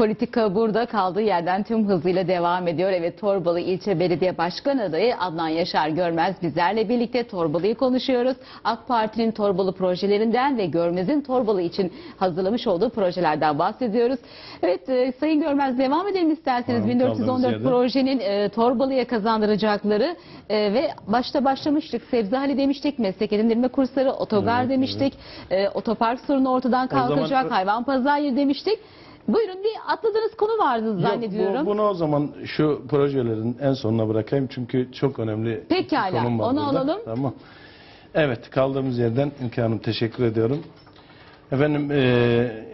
Politika burada kaldığı yerden tüm hızıyla devam ediyor. Evet Torbalı İlçe Belediye Başkanı adayı Adnan Yaşar Görmez bizlerle birlikte Torbalı'yı konuşuyoruz. AK Parti'nin Torbalı projelerinden ve Görmez'in Torbalı için hazırlamış olduğu projelerden bahsediyoruz. Evet e, Sayın Görmez devam edelim isterseniz. Tamam, kaldığımız 1414 yerden. projenin e, Torbalı'ya kazandıracakları e, ve başta başlamıştık. Sebzehali demiştik, meslek edindirme kursları, otogar Evet, demiştik. E, otopark sorunu ortadan O zaman- kalkacak, hayvan pazar yeri demiştik. Buyurun bir atladığınız konu vardı zannediyorum. Yok, bu, bunu o zaman şu projelerin en sonuna bırakayım çünkü çok önemli Pekala, bir konum var onu burada. alalım. Tamam. Evet kaldığımız yerden İlke Hanım teşekkür ediyorum. Efendim eee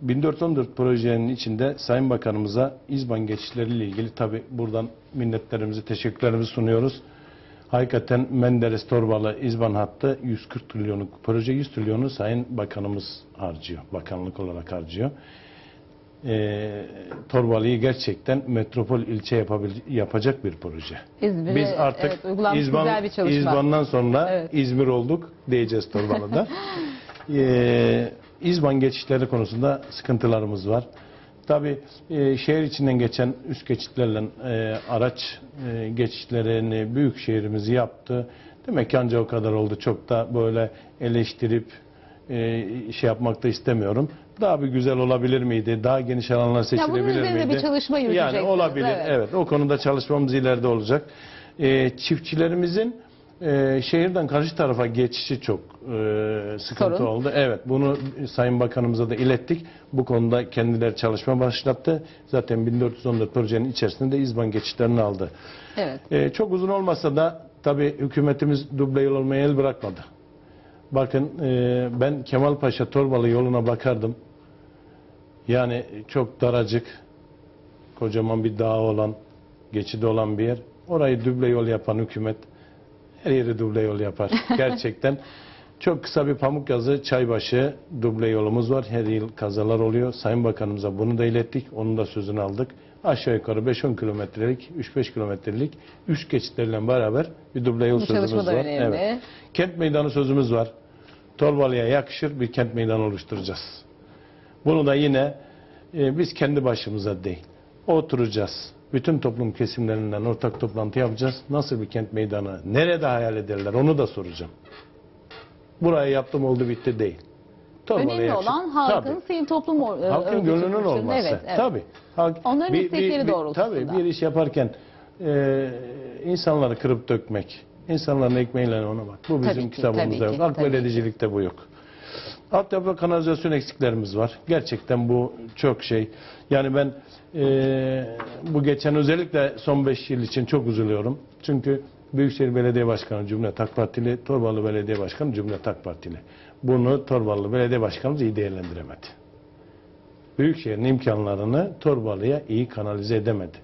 1414 projenin içinde Sayın Bakanımıza İzban geçişleriyle ilgili tabi buradan minnetlerimizi, teşekkürlerimizi sunuyoruz. Hakikaten Menderes Torbalı İzban hattı 140 trilyonluk proje 100 trilyonu Sayın Bakanımız harcıyor. Bakanlık olarak harcıyor. Eee Torbalı'yı gerçekten metropol ilçe yapabil- yapacak bir proje. İzmir'e, Biz artık evet, uygulanmış İzban, güzel bir çalışma. İzban'dan sonra Evet. İzmir olduk diyeceğiz Torbalı'da. ee, İzban geçişleri konusunda sıkıntılarımız var. Tabii e, şehir içinden geçen üst geçitlerle e, araç e, geçişlerini büyük şehrimiz yaptı. Demek ki ancak o kadar oldu. Çok da böyle eleştirip e, şey yapmak da istemiyorum. Daha bir güzel olabilir miydi? Daha geniş alanlar seçilebilir üzerinde miydi? bir çalışma Yani olabilir. evet. Evet. o konuda çalışmamız ileride olacak. E, çiftçilerimizin e, şehirden karşı tarafa geçişi çok e, sıkıntı Sorun. oldu. Evet, bunu Sayın Bakanımıza da ilettik. Bu konuda kendileri çalışma başlattı. Zaten 1414 projenin içerisinde de İzban geçişlerini aldı. Evet. E, çok uzun olmasa da tabii hükümetimiz duble yol olmaya el bırakmadı. Bakın e, ben Kemalpaşa Torbalı yoluna bakardım. Yani çok daracık, kocaman bir dağ olan, geçidi olan bir yer. Orayı duble yol yapan hükümet her yeri duble yol yapar. Gerçekten çok kısa bir pamuk yazı Çaybaşı duble yolumuz var. Her yıl kazalar oluyor. Sayın Bakanımıza bunu da ilettik. Onun da sözünü aldık. Aşağı yukarı 5-10 kilometrelik, 3-5 kilometrelik üst geçitlerle beraber bir duble yol Bu sözümüz var. önemli. Kent meydanı sözümüz var. Torbalı'ya yakışır bir kent meydanı oluşturacağız. Bunu da yine e, biz kendi başımıza değil. Oturacağız. Bütün toplum kesimlerinden ortak toplantı yapacağız. Nasıl bir kent meydanı, nerede hayal ederler onu da soracağım. Burayı yaptım oldu bitti değil. Torbalı'ya Önemli yakışır. olan halkın Tabii. sivil toplum or- Halkın örgütü gönlünün olması. Evet, evet. Tabii. Halk, Onların istekleri doğrultusunda. Tabii bir iş yaparken e, insanları kırıp dökmek, insanların ekmeğiyle ona bak. Bu bizim Tabii ki, kitabımızda tabii yok. belediyecilikte bu yok. Altyapı ve kanalizasyon eksiklerimiz var. Gerçekten bu çok şey. Yani ben e, bu geçen özellikle son 5 yıl için çok üzülüyorum. Çünkü Büyükşehir Belediye Başkanı Cumhuriyet AK Partili, Torbalı Belediye Başkanı Cumhuriyet AK Partili. Bunu Torbalı Belediye Başkanımız iyi değerlendiremedi. Büyükşehir'in imkanlarını Torbalı'ya iyi kanalize edemedi.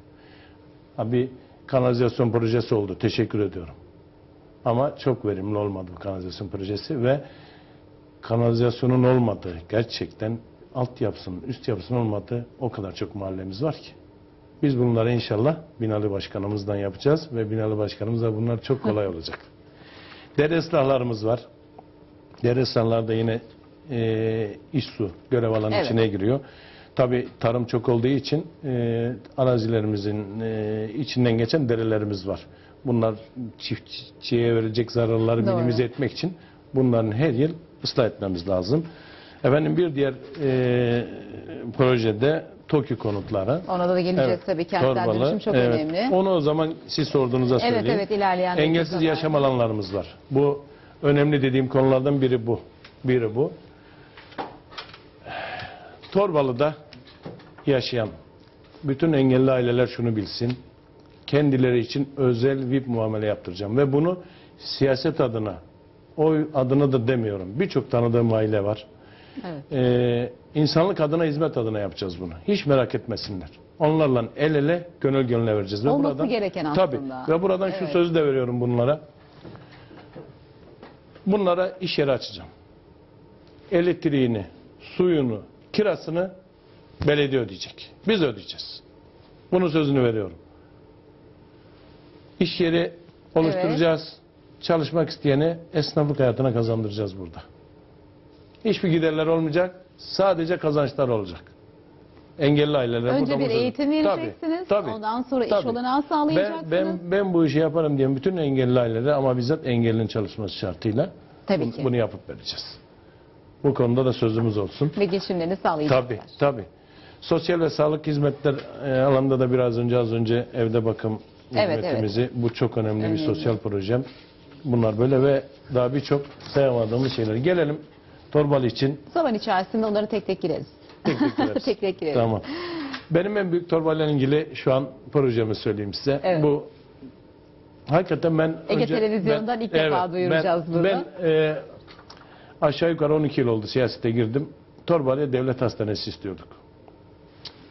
Bir kanalizasyon projesi oldu. Teşekkür ediyorum. Ama çok verimli olmadı bu kanalizasyon projesi ve kanalizasyonun olmadığı, gerçekten altyapısının, üst yapısının olmadığı o kadar çok mahallemiz var ki. Biz bunları inşallah Binali Başkanımızdan yapacağız ve Binali Başkanımızla bunlar çok kolay olacak. Dere ıslahlarımız var. Dere ıslahlar da yine e, iş su görev alanı Evet. içine giriyor. Tabi tarım çok olduğu için e, arazilerimizin e, içinden geçen derelerimiz var. Bunlar çiftçiye verecek zararları Doğru. minimize etmek için bunların her yıl ıslah etmemiz lazım. Efendim bir diğer e, projede TOKİ konutları. Ona da geleceğiz Evet, tabii. Kentsel Torbalı, dönüşüm çok evet. önemli. Onu o zaman siz sorduğunuza Evet söyleyeyim. evet ilerleyen Engelsiz yaşam alanlarımız var. Bu önemli dediğim konulardan biri bu. Biri bu. Torbalı'da yaşayan bütün engelli aileler şunu bilsin. Kendileri için özel VIP muamele yaptıracağım. Ve bunu siyaset adına, oy adına da demiyorum. Birçok tanıdığım aile var. Evet. Ee, insanlık adına, hizmet adına yapacağız bunu. Hiç merak etmesinler. Onlarla el ele, gönül gönüle vereceğiz. Ve Olması buradan, gereken aslında. Tabii. Ve buradan şu Evet. sözü de veriyorum bunlara. Bunlara iş yeri açacağım. Elektriğini, suyunu, kirasını belediye ödeyecek. Biz ödeyeceğiz. Bunun sözünü veriyorum. İş yeri oluşturacağız. Çalışmak isteyeni esnaflık hayatına kazandıracağız burada. Hiçbir giderler olmayacak. Sadece kazançlar olacak. Engelli ailelere Önce bir eğitim vereceksiniz. Tabii, tabii, ondan sonra iş tabii. olanağı Ben, sağlayacaksınız. ben, ben bu işi yaparım diyen bütün engelli ailelere ama bizzat engellinin çalışması şartıyla Tabii bunu, ki. bunu yapıp vereceğiz. Bu konuda da sözümüz olsun. Ve geçimlerini sağlayacaklar. Tabii, tabii. Sosyal ve sağlık hizmetler e, alanında da biraz önce az önce evde bakım Evet, hizmetimizi bu çok önemli, bir Önemli. sosyal projem. Bunlar böyle ve daha birçok sayamadığımız şeyler. Gelelim Torbalı için Zaman içerisinde onları tek tek gireriz. tek tek gireriz. tek tek gireriz. Tamam. Benim en büyük Torbalı ile ilgili şu an projemi söyleyeyim size. Evet. Bu hakikaten ben Ege önce- Televizyon'dan ilk defa duyuracağız ben, bunu. Ben e, aşağı yukarı 12 yıl oldu siyasete girdim. Torbalı'ya devlet hastanesi istiyorduk.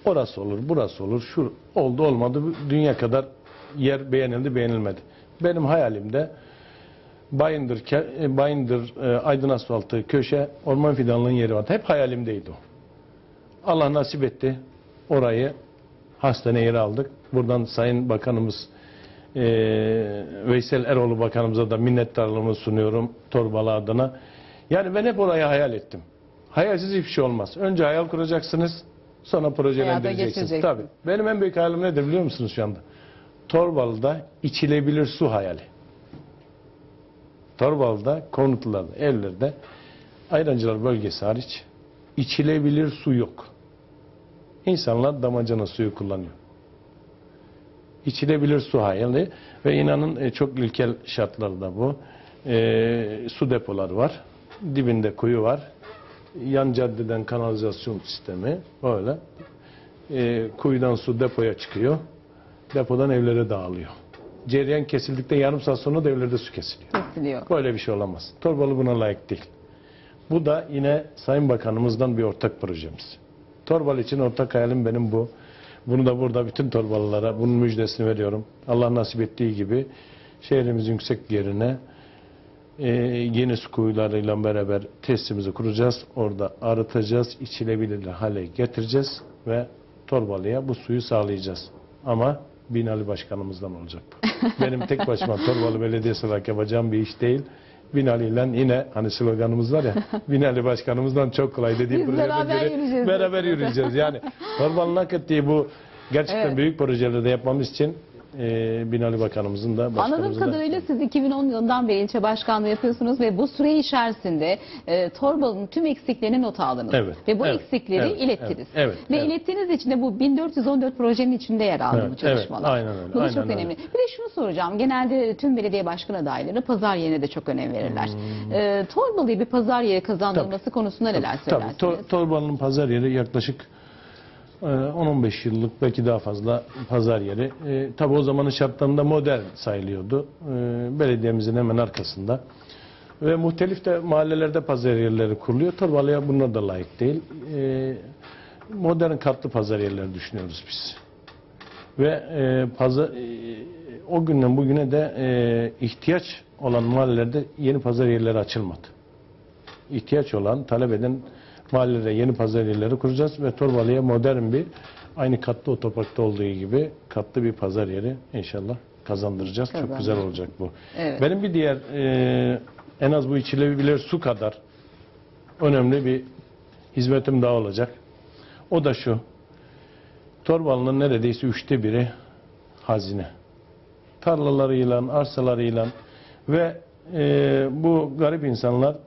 Orası olur, burası olur, şu oldu olmadı. Dünya kadar yer beğenildi, beğenilmedi. Benim hayalimde Bayındır, e, Bayındır e, Aydın Asfaltı, köşe, orman fidanlığın yeri vardı. Hep hayalimdeydi o. Allah nasip etti. Orayı hastane yeri aldık. Buradan Sayın Bakanımız e, Veysel Eroğlu Bakanımıza da minnettarlığımı sunuyorum Torbalı adına. Yani ben hep orayı hayal ettim. Hayalsiz hiçbir şey olmaz. Önce hayal kuracaksınız, sonra projelendireceksiniz. Tabii. Benim en büyük hayalim nedir biliyor musunuz şu anda? Torbalı'da içilebilir su hayali. Torbalı'da, konutlarda, evlerde, Ayrancılar bölgesi hariç içilebilir su yok. İnsanlar damacana suyu kullanıyor. İçilebilir su hayali ve inanın e, çok ilkel şartlarda bu. E, su depoları var. Dibinde kuyu var. Yan caddeden kanalizasyon sistemi böyle. E, kuyudan su depoya çıkıyor. Depodan evlere dağılıyor. Cereyan kesildikten yarım saat sonra da evlerde su kesiliyor. Kesiliyor. Böyle bir şey olamaz. Torbalı buna layık değil. Bu da yine Sayın Bakanımızdan bir ortak projemiz. Torbalı için ortak hayalim benim bu. Bunu da burada bütün Torbalılara bunun müjdesini veriyorum. Allah nasip ettiği gibi şehrimizin yüksek yerine e, yeni su kuyularıyla beraber tesisimizi kuracağız. Orada arıtacağız, içilebilir hale getireceğiz ve Torbalı'ya bu suyu sağlayacağız. Ama Binali Başkanımızdan olacak bu. Benim tek başıma Torbalı Belediyesi olarak yapacağım bir iş değil. Binali ile yine hani sloganımız var ya Binali Başkanımızdan çok kolay dediği Biz beraber göre yürüyeceğiz beraber yürüyeceğiz. Yani Torbalı'nın hak ettiği bu gerçekten Evet. büyük projeleri de yapmamız için e, Binali Bakanımızın da Anladığım başkanımızın da kadarıyla siz 2010 yılından beri ilçe başkanlığı yapıyorsunuz ve bu süre içerisinde e, Torbalı'nın tüm eksiklerini not aldınız. Evet, Ve bu evet, eksikleri evet, ilettiniz. evet, evet, ve evet. ilettiğiniz için de bu 1414 projenin içinde yer aldı Evet, bu çalışmalar. evet, aynen öyle, Bu da aynen çok öyle. önemli. Bir de şunu soracağım. Genelde tüm belediye başkan adayları pazar yerine de çok önem verirler. Hmm. E, Torbalı'ya bir pazar yeri kazandırılması konusunda neler Tabii söylersiniz? Tor- Torbalı'nın pazar yeri yaklaşık 10-15 yıllık belki daha fazla pazar yeri. E, tabii o zamanın şartlarında modern sayılıyordu. E, belediyemizin hemen arkasında. Ve muhtelif de mahallelerde pazar yerleri kuruluyor. Torbalı'ya bunlar da layık değil. E, modern katlı pazar yerleri düşünüyoruz biz. Ve e, pazar, e, o günden bugüne de e, ihtiyaç olan mahallelerde yeni pazar yerleri açılmadı ihtiyaç olan, talep eden mahallelere yeni pazar yerleri kuracağız ve Torbalı'ya modern bir aynı katlı otoparkta olduğu gibi katlı bir pazar yeri inşallah kazandıracağız. Çok Kazandıracağız. güzel olacak bu. Evet. Benim bir diğer e, en az bu içilebilir su kadar önemli bir hizmetim daha olacak. O da şu. Torbalı'nın neredeyse üçte biri hazine. Tarlalarıyla, arsalarıyla ve e, bu garip insanlara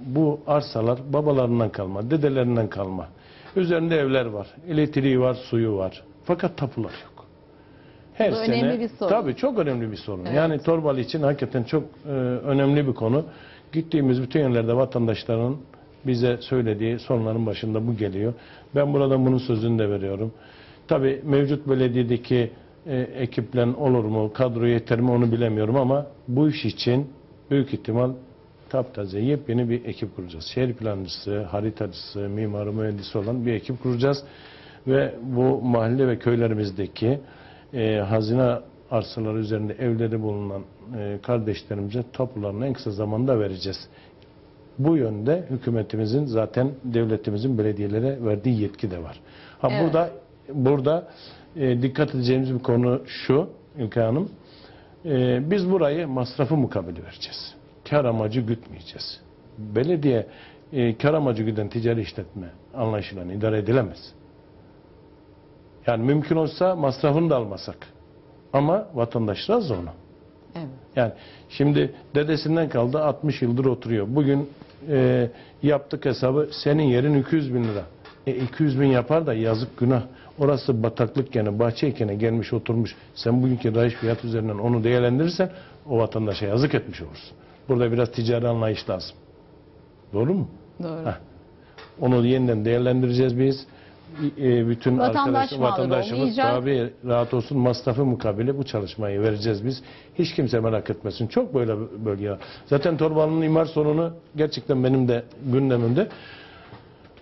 bu arsalar babalarından kalma, dedelerinden kalma. Üzerinde evler var, elektriği var, suyu var. Fakat tapular yok. Her Bu sene önemli bir sorun. tabii çok önemli bir sorun. Evet. Yani Torbalı için hakikaten çok e, önemli bir konu. Gittiğimiz bütün yerlerde vatandaşların bize söylediği sorunların başında bu geliyor. Ben buradan bunun sözünü de veriyorum. Tabii mevcut belediyedeki e, ekiple olur mu, kadro yeter mi onu bilemiyorum ama bu iş için büyük ihtimal taptaze yepyeni bir ekip kuracağız. Şehir plancısı, haritacısı, mimarı, mühendisi olan bir ekip kuracağız. Ve bu mahalle ve köylerimizdeki e, hazine arsaları üzerinde evleri bulunan e, kardeşlerimize tapularını en kısa zamanda vereceğiz. Bu yönde hükümetimizin zaten devletimizin belediyelere verdiği yetki de var. Ha Evet. burada burada e, dikkat edeceğimiz bir konu şu İlkay Hanım. E, biz burayı masrafı mukabili vereceğiz. Kar amacı gütmeyeceğiz. Belediye e, kar amacı güden ticari işletme anlayışıyla idare edilemez. Yani mümkün olsa masrafını da almasak. Ama vatandaşlarız onu. Evet. Yani şimdi dedesinden kaldı 60 yıldır oturuyor. Bugün e, yaptık hesabı senin yerin 200 bin lira. E, 200 bin yapar da yazık günah. Orası bataklık gene bahçeyken gelmiş oturmuş. Sen bugünkü rayiç fiyat üzerinden onu değerlendirirsen o vatandaşa yazık etmiş olursun. Burada biraz ticari anlayış lazım. Doğru mu? Doğru. Heh. Onu yeniden değerlendireceğiz biz. E, bütün Vatandaş arkadaş, vatandaşımız tabi rahat olsun masrafı mukabili bu çalışmayı vereceğiz biz. Hiç kimse merak etmesin. Çok böyle bölge. Zaten Torbalı'nın imar sorunu gerçekten benim de gündemimde.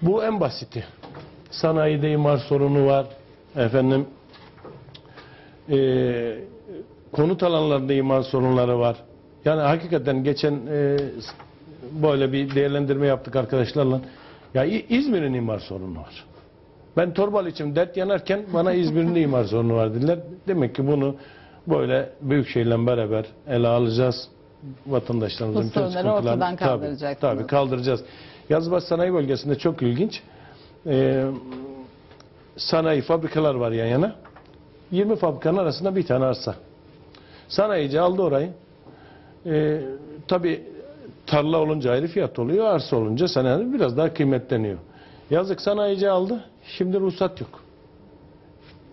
Bu en basiti. Sanayide imar sorunu var. Efendim e, konut alanlarında imar sorunları var. Yani hakikaten geçen e, böyle bir değerlendirme yaptık arkadaşlarla. Ya İzmir'in imar sorunu var. Ben Torbalı için dert yanarken bana İzmir'in imar sorunu var dediler. Demek ki bunu böyle büyük şeyle beraber ele alacağız. Vatandaşlarımızın bütün sıkıntılarını- ortadan Tabii. Tabii kaldıracağız. Yazbaş Sanayi Bölgesi'nde çok ilginç. Ee, sanayi fabrikalar var yan yana. 20 fabrikanın arasında bir tane arsa. Sanayici aldı orayı. Ee, tabii tarla olunca ayrı fiyat oluyor. Arsa olunca sanayi biraz daha kıymetleniyor. Yazık sanayici aldı. Şimdi ruhsat yok.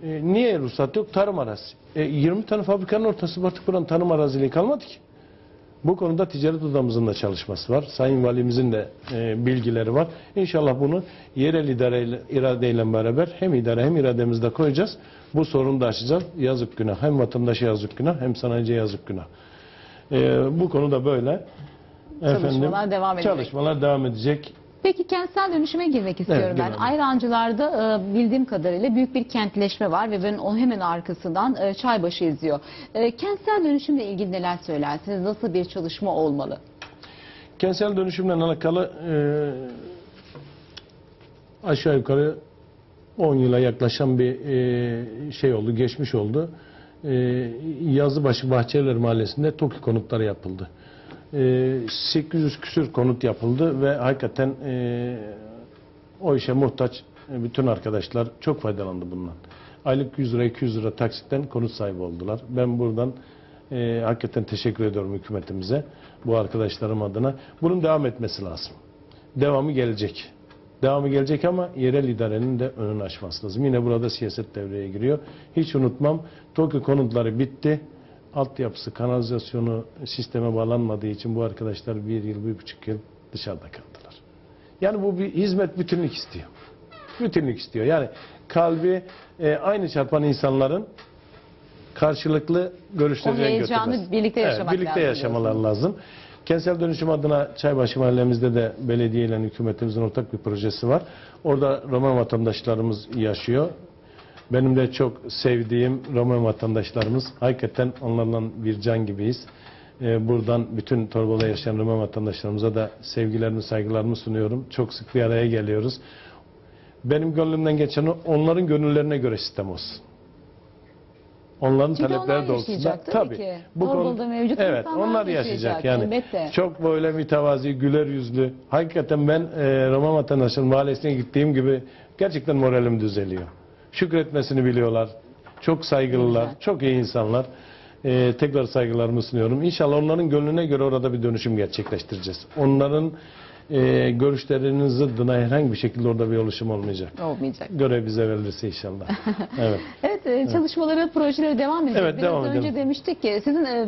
Ee, niye ruhsat yok? Tarım arazisi. E, 20 tane fabrikanın ortası artık buranın tarım araziliği kalmadı ki. Bu konuda ticaret odamızın da çalışması var. Sayın Valimizin de e, bilgileri var. İnşallah bunu yerel idareyle, iradeyle beraber hem idare hem irademizde koyacağız. Bu sorunu da aşacağız. Yazık günah. Hem vatandaşa yazık günah hem sanayiciye yazık günah. E, bu konuda böyle. Çalışmalar devam edecek. Çalışmalar devam edecek. Peki kentsel dönüşüme girmek istiyorum Evet, ben. girelim. Ayrancılar'da e, bildiğim kadarıyla büyük bir kentleşme var ve ben onun hemen arkasından e, Çaybaşı izliyor. E, kentsel dönüşümle ilgili neler söylersiniz? Nasıl bir çalışma olmalı? Kentsel dönüşümle alakalı e, aşağı yukarı 10 yıla yaklaşan bir e, şey oldu, geçmiş oldu. E, Yazıbaşı Bahçeler Mahallesi'nde TOKİ konutları yapıldı. E, 800 küsür konut yapıldı ve hakikaten e, o işe muhtaç e, bütün arkadaşlar çok faydalandı bundan. Aylık 100 lira 200 lira taksitten konut sahibi oldular. Ben buradan e, hakikaten teşekkür ediyorum hükümetimize bu arkadaşlarım adına. Bunun devam etmesi lazım. Devamı gelecek. Devamı gelecek ama yerel idarenin de önünü açması lazım. Yine burada siyaset devreye giriyor. Hiç unutmam. TOKİ konutları bitti. Altyapısı, kanalizasyonu sisteme bağlanmadığı için bu arkadaşlar bir yıl, bir buçuk yıl dışarıda kaldılar. Yani bu bir hizmet bütünlük istiyor. Bütünlük istiyor. Yani kalbi e, aynı çarpan insanların karşılıklı görüşlerine O heyecanı götürmesi. birlikte yaşamak birlikte lazım yaşamalar lazım. Kentsel dönüşüm adına Çaybaşı mahallemizde de belediye ile hükümetimizin ortak bir projesi var. Orada Roman vatandaşlarımız yaşıyor. Benim de çok sevdiğim Roman vatandaşlarımız. Hakikaten onlarla bir can gibiyiz. Ee, buradan bütün Torbalı'da yaşayan Roman vatandaşlarımıza da sevgilerimi, saygılarımı sunuyorum. Çok sık bir araya geliyoruz. Benim gönlümden geçen o, onların gönüllerine göre sistem olsun. Onların Çünkü talepleri doğrultusunda. tabii ki. Bu konu- mevcut evet, onlar yaşayacak, yaşayacak yani. elbette. Çok böyle mütevazi, güler yüzlü. Hakikaten ben e, Roma vatandaşının mahallesine gittiğim gibi gerçekten moralim düzeliyor. Şükretmesini biliyorlar. Çok saygılılar, Güzel. çok iyi insanlar. E, tekrar saygılarımı sunuyorum. İnşallah onların gönlüne göre orada bir dönüşüm gerçekleştireceğiz. Onların e, görüşlerinin zıddına herhangi bir şekilde orada bir oluşum olmayacak. Olmayacak. Görev bize verilirse inşallah. evet. Evet, e, çalışmaları, projeleri devam edecek. Evet, Biraz devam önce edelim. demiştik ki sizin e,